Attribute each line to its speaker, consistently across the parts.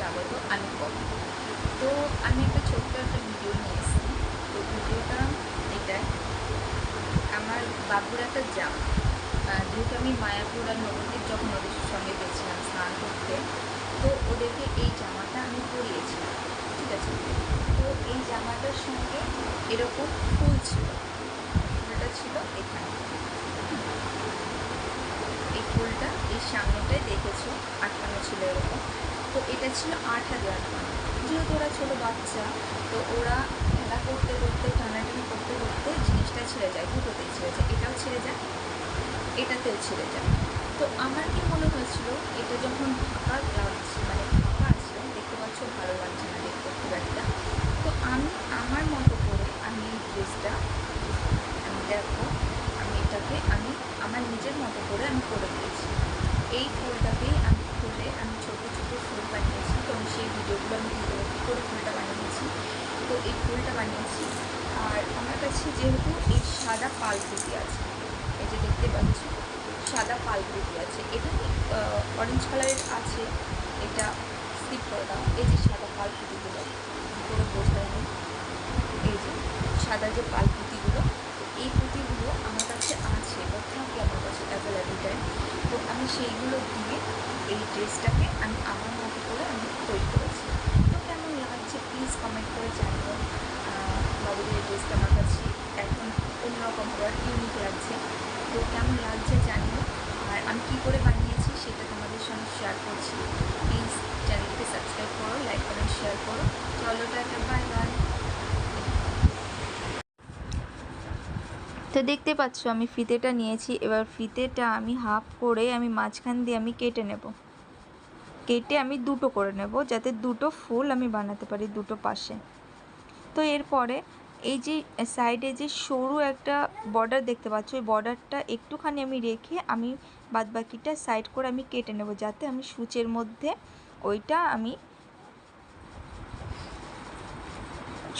Speaker 1: স্বাগত, আমি কম তো আমি একটা ছোট্ট একটা ভিডিও নিয়ে এসেছি। তো ভিডিওটা এটাই। আমার বাবুর একটা জামা। যেহেতু আমি মায়াপুর আর নবদ্বীপ যখন ওদের সঙ্গে গেছিলাম স্নান করতে, তো ওদেরকে এই জামাটা আমি পরিয়েছিলাম, ঠিক আছে? তো এই জামাটার সঙ্গে এরকম ফুল ছিল। ফুলটা ছিল এখানে। এই ফুলটা এই সামনেটায় দেখেছ, আটকানো ছিল এরকম। তো এটা ছিল আট হাজার যেহেতু ওরা ছোটো বাচ্চা, তো ওরা খেলা করতে করতে, টানাটানি করতে করতে জিনিসটা ছেড়ে যায় দুটোতেই ছেড়ে যায়। এটাও ছেড়ে যায়, এটাতেও ছেড়ে যায়। তো আমার কি মনে হয়েছিল, এটা যখন ফাঁকা লাগছে মানে ফাঁকা আছে, দেখতে পাচ্ছ ভালো লাগছে না দেখতে খুব একটা। তো আমি, আমার মতো করে আমি এই ড্রেসটা আমি দেখো, আমি এটাকে আমি আমার নিজের মতো করে আমি করে দিয়েছি। এই ফুলটাকেই আমি খুলে আমি ছোটো ছোটো ফুল বানিয়েছি তো আমি সেই ভিডিওগুলো আমি কী করে ফুলটা বানিয়েছি। তো এই ফুলটা বানিয়েছি আর আমার কাছে যেহেতু এই সাদা পালকুটি আছে, এই যে দেখতে পাচ্ছি, সাদা পালকুটি আছে। এখানে অরেঞ্জ কালারের আছে? এটা স্লিপ করে দাও। এই যে সাদা পালকুটিগুলো করে বোঝায় নেই এই যে সাদা যে পাল পুঁতিগুলো তো এই পুঁতিগুলো আমার কাছে আছে। বা আমার কাছে অ্যাভেলেবেল টাইম তো আমি সেইগুলো দিয়ে এই ড্রেসটাকে আমি আমার মতো করে আমি তৈরি করেছি। তো কেমন লাগছে? প্লিজ কমেন্ট করে আহ, বাবুদের এই ড্রেসটা আমার কাছে এখন অন্যরকম হওয়ার ইউনিক লাগছে। তো কেমন লাগছে জানিও। আর আমি কী করে বানিয়েছি সেটা তোমাদের সঙ্গে শেয়ার করছি। প্লিজ চ্যানেলকে সাবস্ক্রাইব করো লাইক করো শেয়ার করো। চলো টাটা বাই বাই
Speaker 2: তো দেখতে পাচ্ছ, আমি ফিতেটা নিয়েছি। এবার ফিতেটা আমি হাফ করে আমি মাঝখান দিয়ে আমি কেটে নেব। কেটে আমি দুটো করে নেব, যাতে দুটো ফুল আমি বানাতে পারি দুটো পাশে। তো এরপরে এই যে সাইডে যে সরু একটা বর্ডার দেখতে পাচ্ছ, ওই বর্ডারটা একটুখানি আমি রেখে আমি বাদবাকিটা সাইড করে আমি কেটে নেব, যাতে আমি সূচের মধ্যে ওইটা আমি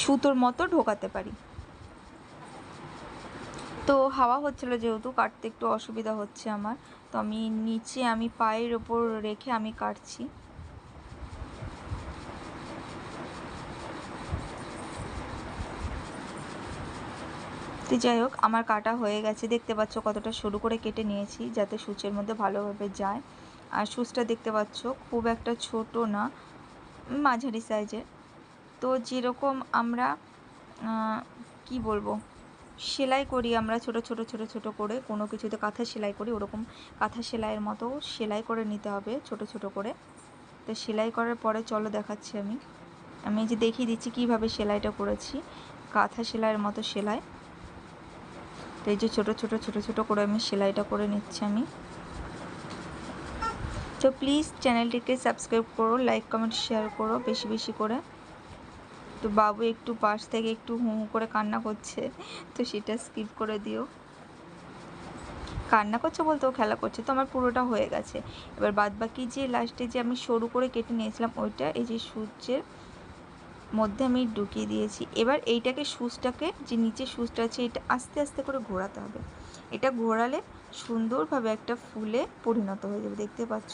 Speaker 2: সুতোর মতো ঢোকাতে পারি। তো হাওয়া হচ্ছিল যেহেতু, কাটতে একটু অসুবিধা হচ্ছে আমার। তো আমি নিচে, আমি পায়ের ওপর রেখে আমি কাটছি। তো যাই হোক, আমার কাটা হয়ে গেছে। দেখতে পাচ্ছ কতটা সরু করে কেটে নিয়েছি, যাতে সূচের মধ্যে ভালোভাবে যায়। আর সুচটা দেখতে পাচ্ছ খুব একটা ছোট না, মাঝারি সাইজের তো যেরকম আমরা কি বলব? সেলাই করি আমরা ছোট ছোট ছোট ছোট করে। কোনো কিছুতে কাঁথা সেলাই করি, ওরকম কাঁথা সেলাইয়ের মতো সেলাই করে নিতে হবে ছোট ছোট করে। তো সেলাই করার পরে চলো দেখাচ্ছি আমি। আমি যে দেখিয়ে দিচ্ছি কীভাবে সেলাইটা করেছি। কাঁথা সেলাইয়ের মতো সেলাই। তো এই যে ছোট ছোট ছোট ছোট করে আমি সেলাইটা করে নিচ্ছি আমি। তো প্লিজ চ্যানেলটিকে সাবস্ক্রাইব করো লাইক কমেন্ট শেয়ার করো বেশি বেশি করে। তো বাবু একটু পাশ থেকে একটু হু হু করে কান্না করছে, তো সেটা স্কিপ করে দিও। কান্না করছে বলতে ও খেলা করছে, তো আমার পুরোটা হয়ে গেছে। এবার বাদ বাকি যে লাস্টে যে আমি সরু করে কেটে নিয়েছিলাম, ওইটা এই যে সূর্যের মধ্যে আমি ঢুকিয়ে দিয়েছি। এবার এইটাকে সুচটাকে, যে নিচে সুচটা আছে, এটা আস্তে আস্তে করে ঘোরাতে হবে। এটা ঘোরালে সুন্দরভাবে একটা ফুলে পরিণত হয়ে যাবে, দেখতে পাচ্ছ?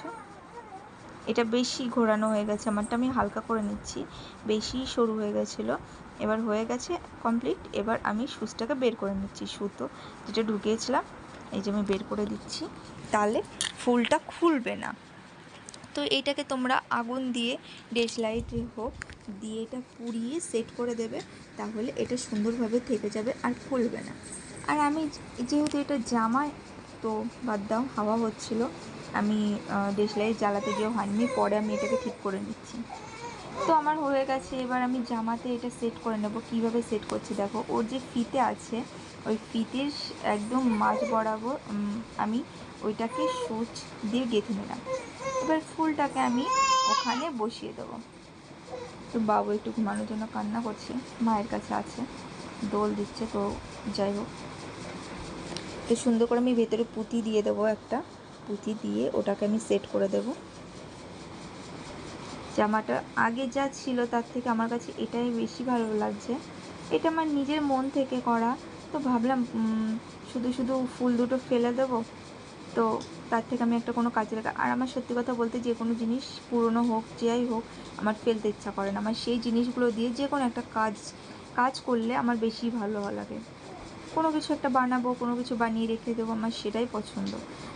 Speaker 2: এটা বেশি ঘোরানো হয়ে গেছে, আমারটা আমি হালকা করে নিচ্ছি, বেশি সরু হয়ে গেছিল। এবার হয়ে গেছে কমপ্লিট এবার আমি সুচটাকে বের করে নিচ্ছি, সুতো যেটা ঢুকিয়েছিলাম, এই যে আমি বের করে দিচ্ছি, তাহলে ফুলটা খুলবে না। তো এইটাকে তোমরা আগুন দিয়ে ডেস লাইটে হোক, দিয়ে এটা পুড়িয়ে সেট করে দেবে, তাহলে এটা সুন্দরভাবে থেকে যাবে আর খুলবে না। আর আমি যেহেতু এটা জামায় তো বাদ দাও, হাওয়া হচ্ছিল। আমি লাইট জ্বালাতে গিয়েও হয়নি, পরে আমি এটাকে ঠিক করে নিচ্ছি। তো আমার হয়ে গেছে, এবার আমি জামাতে এটা সেট করে নেব। কীভাবে সেট করছি দেখো, ওর যে ফিতে আছে, ওই ফিতের একদম মাঝ বরাবর আমি ওইটাকে সুচ দিয়ে গেঁথে নিলাম। এবার ফুলটাকে আমি ওখানে বসিয়ে দেবো। তো বাবু একটু ঘুমানোর জন্য কান্না করছে, মায়ের কাছে আছে, দোল দিচ্ছে তো যাই হোক। তো সুন্দর করে আমি ভেতরে পুঁতি দিয়ে দেবো একটা। পুঁতি দিয়ে ওটাকে আমি সেট করে দেবো। জামাটা আগে যা ছিল তার থেকে আমার কাছে এটাই বেশি ভালো লাগছে। এটা আমার নিজের মন থেকে করা। তো ভাবলাম শুধু শুধু ফুল দুটো ফেলে দেবো। তো তার থেকে আমি একটা কোনো কাজে লাগা আর আমার সত্যি কথা বলতে যে কোনো জিনিস পুরনো হোক যাই হোক, আমার ফেলতে ইচ্ছা করে না। আমার সেই জিনিসগুলো দিয়ে যে কোনো একটা কাজ কাজ করলে আমার বেশি ভালো লাগে। কোনো কিছু একটা বানাবো, কোনো কিছু বানিয়ে রেখে দেবো আমার সেটাই পছন্দ।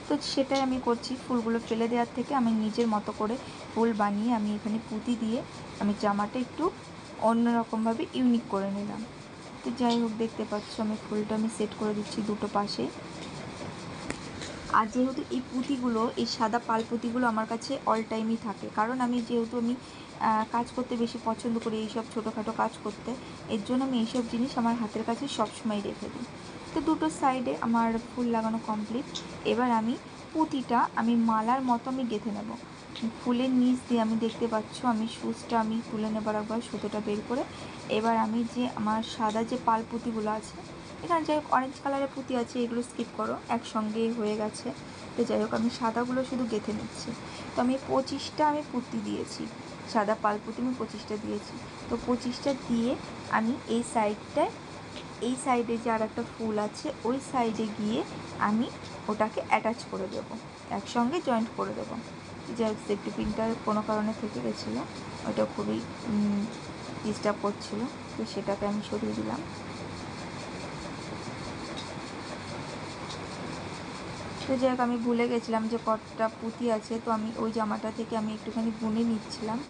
Speaker 2: তো সেটাই আমি করছি, ফুলগুলো ফেলে দেওয়ার থেকে আমি নিজের মতো করে ফুল বানিয়ে আমি এখানে পুঁতি দিয়ে আমি জামাটা একটু অন্যরকমভাবে ইউনিক করে নিলাম। তো যাই হোক, দেখতে পাচ্ছ আমি ফুলটা আমি সেট করে দিচ্ছি দুটো পাশে। আর যেহেতু এই পুঁতিগুলো, এই সাদা পাল পুঁতিগুলো আমার কাছে অল টাইমই থাকে। কারণ আমি যেহেতু আমি কাজ করতে বেশি পছন্দ করি এইসব ছোটোখাটো কাজ করতে, এর জন্য আমি এইসব জিনিস আমার হাতের কাছে সবসময় রেখে দিই। তো দুটো সাইডে আমার ফুল লাগানো কমপ্লিট এবার আমি পুঁতিটা আমি মালার মতো আমি গেঁথে নেব। ফুলের নিচ দিয়ে আমি দেখতে পাচ্ছ, আমি সুচটা আমি তুলে নেবার একবার সুতোটা বের করে, এবার আমি যে আমার সাদা যে পাল পুঁতিগুলো আছে এখানে যাই হোক অরেঞ্জ কালারের পুঁতি আছে, এগুলো স্কিপ করো একসঙ্গে হয়ে গেছে। তো যাই হোক, আমি সাদাগুলো শুধু গেঁথে নিচ্ছি। তো আমি পঁচিশটা আমি পুঁতি দিয়েছি, সাদা পাল পুঁতি আমি পঁচিশটা দিয়েছি। তো পঁচিশটা দিয়ে আমি এই সাইডটায় এই সাইডে যে আর একটা ফুল আছে, ওই সাইডে গিয়ে আমি ওটাকে অ্যাটাচ করে দেবো, একসঙ্গে জয়েন্ট করে দেবো। যাই হোক সেফটি পিনটা কোনো কারণে থেকে গেছিল, ওটা খুবই ডিস্টার্ব করছিল, তো সেটাকে আমি সরিয়ে দিলাম। তো যাই হোক, আমি ভুলে গেছিলাম যে কতটা পুঁতি আছে, তো আমি ওই জামাটা থেকে আমি একটুখানি বুনে নিচ্ছিলাম।